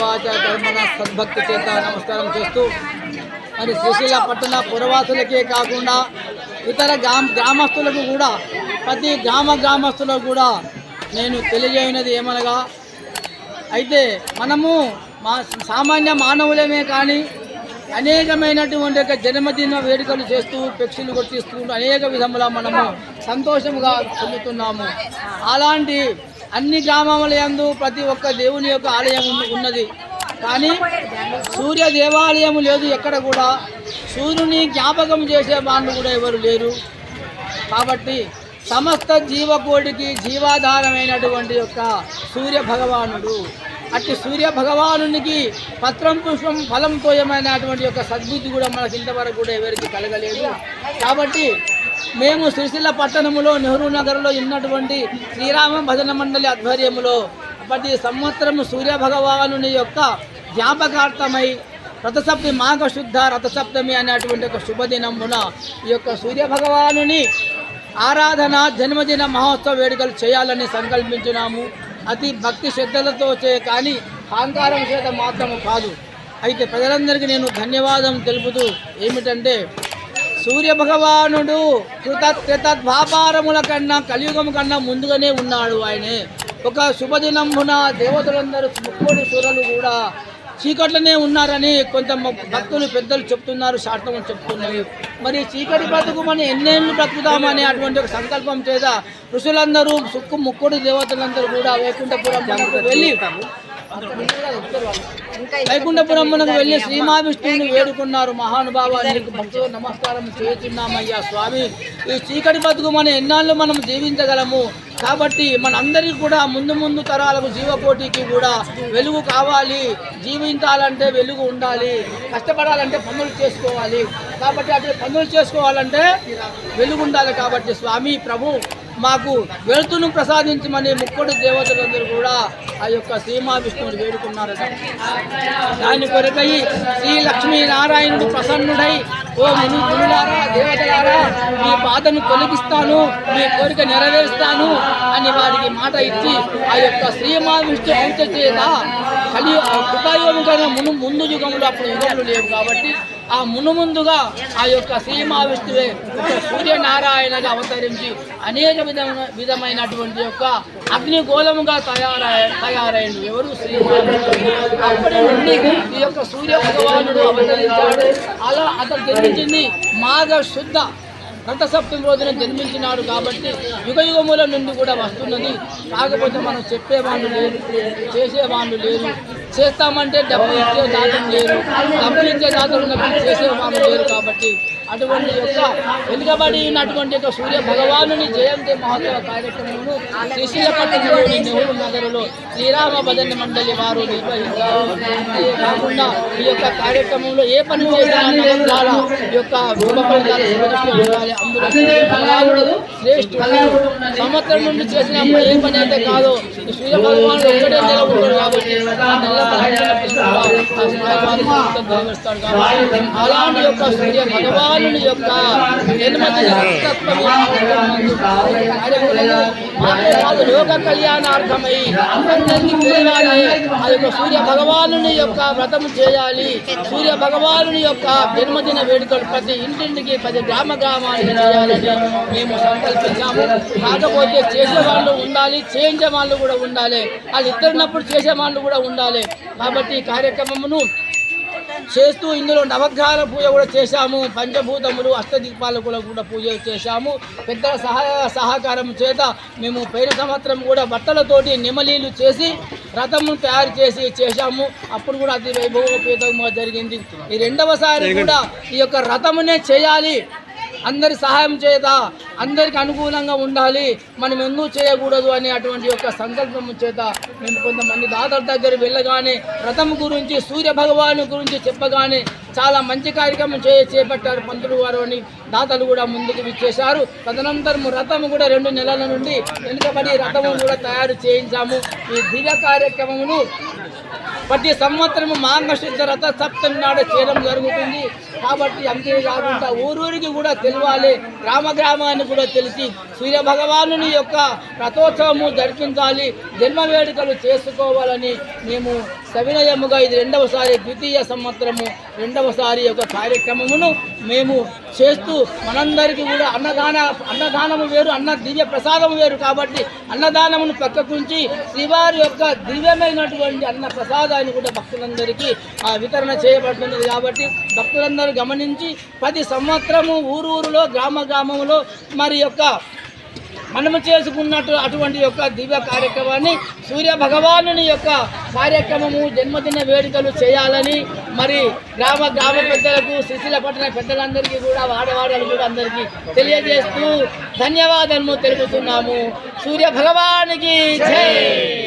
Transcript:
వాచ కర్మణ సద్భక్తి చేత నమస్కారం చేస్తూ మరి శ్రీశైల పట్టణ పురవాసులకే కాకుండా ఇతర గ్రామ గ్రామస్తులకు కూడా ప్రతి గ్రామ గ్రామస్తులకు కూడా నేను తెలియజేయనది ఏమనగా అయితే మనము మా సామాన్య మానవులమే కానీ అనేకమైనటువంటి యొక్క జన్మదిన వేడుకలు చేస్తూ పెక్షులు కొట్టిస్తూ అనేక విధముల మనము సంతోషముగా పొందుతున్నాము అలాంటి అన్ని గ్రామముల యందు ప్రతి ఒక్క దేవుని యొక్క ఆలయం ఉన్నది. కానీ సూర్య దేవాలయం లేదు ఎక్కడ కూడా. సూర్యుని జ్ఞాపకం చేసే వాళ్ళు కూడా ఎవరు లేరు. కాబట్టి సమస్త జీవకోటికి జీవాధారమైనటువంటి యొక్క సూర్య భగవానుడు. అట్టి సూర్య భగవానునికి పత్రం పుష్పం ఫలం తోయమైనటువంటి యొక్క సద్బుద్ధి కూడా మనకి ఇంతవరకు కూడా ఎవరికి కలగలేదు. కాబట్టి మేము శ్రీశైల పట్టణములో నెహ్రూ నగర్లో ఉన్నటువంటి శ్రీరామ భజన మండలి ఆధ్వర్యములో ప్రతి సంవత్సరం సూర్య భగవానుని యొక్క జ్ఞాపకార్థమై రథసప్తమి మాఘ శుద్ధ రథసప్తమి అనేటువంటి ఒక శుభదినమున ఈ యొక్క సూర్య భగవానుని ఆరాధన జన్మదిన మహోత్సవ వేడుకలు చేయాలని సంకల్పించున్నాము అతి భక్తి శ్రద్ధలతో చే కానీ అహంకారం చేత మాత్రము కాదు. అయితే ప్రజలందరికీ నేను ధన్యవాదం తెలుపుతూ ఏమిటంటే సూర్య భగవానుడు కృత కన్నా కలియుగం కన్నా ముందుగానే ఉన్నాడు ఆయనే. ఒక శుభదినమున దేవతలందరూ ముక్కోడి సూరలు కూడా చీకట్లోనే ఉన్నారని కొంత భక్తులు పెద్దలు చెప్తున్నారు శాస్త్రం చెప్తున్నవి మరి చీకటి బ్రతుకు మనం ఎన్నేళ్ళు బ్రతుకుదామనే అటువంటి ఒక సంకల్పం చేత ఋషులందరూ సుక్కు ముక్కుడు దేవతలందరూ కూడా వైకుంఠపురం వెళ్ళి వైకుంఠపురం మనకు వెళ్ళి శ్రీమహావిష్ణువుని వేడుకున్నారు. మహానుభావ నీకు భక్తులు నమస్కారం చేస్తున్నామయ్యా స్వామి. ఈ చీకటి బతుకు మన ఎన్నాళ్ళు మనం జీవించగలము? కాబట్టి మనందరికీ కూడా ముందు ముందు తరాలకు జీవకోటికి కూడా వెలుగు కావాలి. జీవించాలంటే వెలుగు ఉండాలి. కష్టపడాలంటే పనులు చేసుకోవాలి. కాబట్టి అటు పనులు చేసుకోవాలంటే వెలుగు ఉండాలి కాబట్టి స్వామి ప్రభు మాకు వెళుతును ప్రసాదించమని ముక్కుడు దేవతలందరూ కూడా ఆ యొక్క సీమా విష్ణువుని వేడుకున్నారట. దాని కొరకై శ్రీ లక్ష్మీనారాయణుడు ప్రసన్నుడై ఓ ముని గురులారా దేవతలారా మీ బాధను తొలగిస్తాను మీ కోరిక నెరవేరుస్తాను అని వారికి మాట ఇచ్చి ఆ యొక్క శ్రీమా విష్ణు అంత చేత కలి కృతాయుగం కన్నా మును ముందు యుగంలో అప్పుడు యుగములు లేవు కాబట్టి ఆ మును ముందుగా ఆ యొక్క సీమా విష్ణువే సూర్యనారాయణని సూర్యనారాయణగా అవతరించి అనేక విధమైన విధమైనటువంటి యొక్క అగ్నిగోళముగా తయారై తయారైంది. ఎవరు శ్రీ అప్పటి నుండి ఈ యొక్క సూర్య భగవానుడు అవతరించాడు. అలా అతను జన్మించింది మాఘ శుద్ధ రథసప్తమి రోజున జన్మించినాడు కాబట్టి యుగ యుగముల నుండి కూడా వస్తున్నది. కాకపోతే మనం చెప్పేవాళ్ళు లేరు చేసేవాళ్ళు లేరు. చేస్తామంటే డబ్బులు ఇచ్చే దాతలు లేరు. డబ్బులు ఇచ్చే దాతలు ఉన్నప్పుడు చేసేవాళ్ళు లేరు కాబట్టి అటువంటి యొక్క వెనుకబడి ఉన్నటువంటి యొక్క సూర్య భగవానుని జయంతి మహోత్సవ కార్యక్రమము శ్రీశైలపట్నంలోని నెహ్రూ నగరులో శ్రీరామ భజన మండలి వారు నిర్వహించారు అంతే కాకుండా ఈ యొక్క కార్యక్రమంలో ఏ పని చేసినా ద్వారా ఈ యొక్క శుభ ఫలితాలు భగవానుడు సంవత్సరం నుండి చేసిన ఏ పని అయితే కాదో సూర్య భగవానుడు ఒక్కడే నిలబడ్డాడు కాబట్టి ఆ నెల పదిహేను పుష్పాలు ఆ సూర్య భగవానుడు మొత్తం నెరవేరుస్తాడు కాబట్టి అలాంటి యొక్క సూర్య భగవానుని యొక్క కాదు లోక కళ్యాణార్థమై అందరికీ తెలియాలి యొక్క సూర్య భగవానుని యొక్క వ్రతం చేయాలి. సూర్య భగవానుని యొక్క జన్మదిన వేడుకలు ప్రతి ఇంటింటికి ప్రతి గ్రామ గ్రామానికి చేయాలని మేము సంకల్పించాము. కాకపోతే చేసే వాళ్ళు ఉండాలి చేయించే వాళ్ళు కూడా ఉండాలి. వాళ్ళు ఇద్దరున్నప్పుడు చేసే వాళ్ళు కూడా ఉండాలి. కాబట్టి ఈ కార్యక్రమమును చేస్తూ ఇందులో నవగ్రహాల పూజ కూడా చేశాము. పంచభూతములు అష్టదీపాలు కూడా కూడా పూజ చేశాము. పెద్దల సహాయ సహకారం చేత మేము పోయిన సంవత్సరం కూడా బట్టలతోటి నిమలీలు చేసి రథము తయారు చేసి చేశాము. అప్పుడు కూడా అతి వైభవోపేతంగా జరిగింది. ఈ రెండవసారి కూడా ఈ యొక్క రథమునే చేయాలి. అందరి సహాయం చేత అందరికి అనుకూలంగా ఉండాలి. మనం ఎందుకు చేయకూడదు అనే అటువంటి యొక్క సంకల్పం చేత మేము కొంతమంది దాతల దగ్గర వెళ్ళగానే రథం గురించి సూర్య భగవాను గురించి చెప్పగానే చాలా మంచి కార్యక్రమం చే చేపట్టారు పంతులు వారు అని దాతలు కూడా ముందుకు విచ్చేశారు. తదనంతరం రథము కూడా రెండు నెలల నుండి వెనుకబడి రథము కూడా తయారు చేయించాము. ఈ దివ్య కార్యక్రమమును ప్రతి సంవత్సరం మాఘశుద్ధ రథ సప్తమి నాడు చేయడం జరుగుతుంది. కాబట్టి అంతేకాకుండా ఊరూరికి కూడా తెలియాలి గ్రామ గ్రామాన్ని కూడా తెలిసి సూర్య భగవానుని యొక్క రథోత్సవము జరిపించాలి. జన్మ వేడుకలు చేసుకోవాలని మేము సవినయముగా ఇది రెండవసారి ద్వితీయ సంవత్సరము రెండవసారి యొక్క కార్యక్రమమును మేము చేస్తూ మనందరికీ కూడా అన్నదాన అన్నదానము వేరు అన్న దివ్య ప్రసాదము వేరు కాబట్టి అన్నదానమును పక్కకుంచి శ్రీవారి యొక్క దివ్యమైనటువంటి అన్న ప్రసాదాన్ని కూడా భక్తులందరికీ వితరణ చేయబడుతున్నది కాబట్టి భక్తులందరూ గమనించి ప్రతి సంవత్సరము ఊరు ఊరులో గ్రామ గ్రామంలో మరి యొక్క మనము చేసుకున్నట్టు అటువంటి యొక్క దివ్య కార్యక్రమాన్ని సూర్య భగవానుని యొక్క కార్యక్రమము జన్మదిన వేడుకలు చేయాలని మరి గ్రామ గ్రామ పెద్దలకు శిశిల పట్టణ పెద్దలందరికీ కూడా వాడవాడలు కూడా అందరికీ తెలియజేస్తూ ధన్యవాదము తెలుపుతున్నాము. సూర్య భగవానికి జై!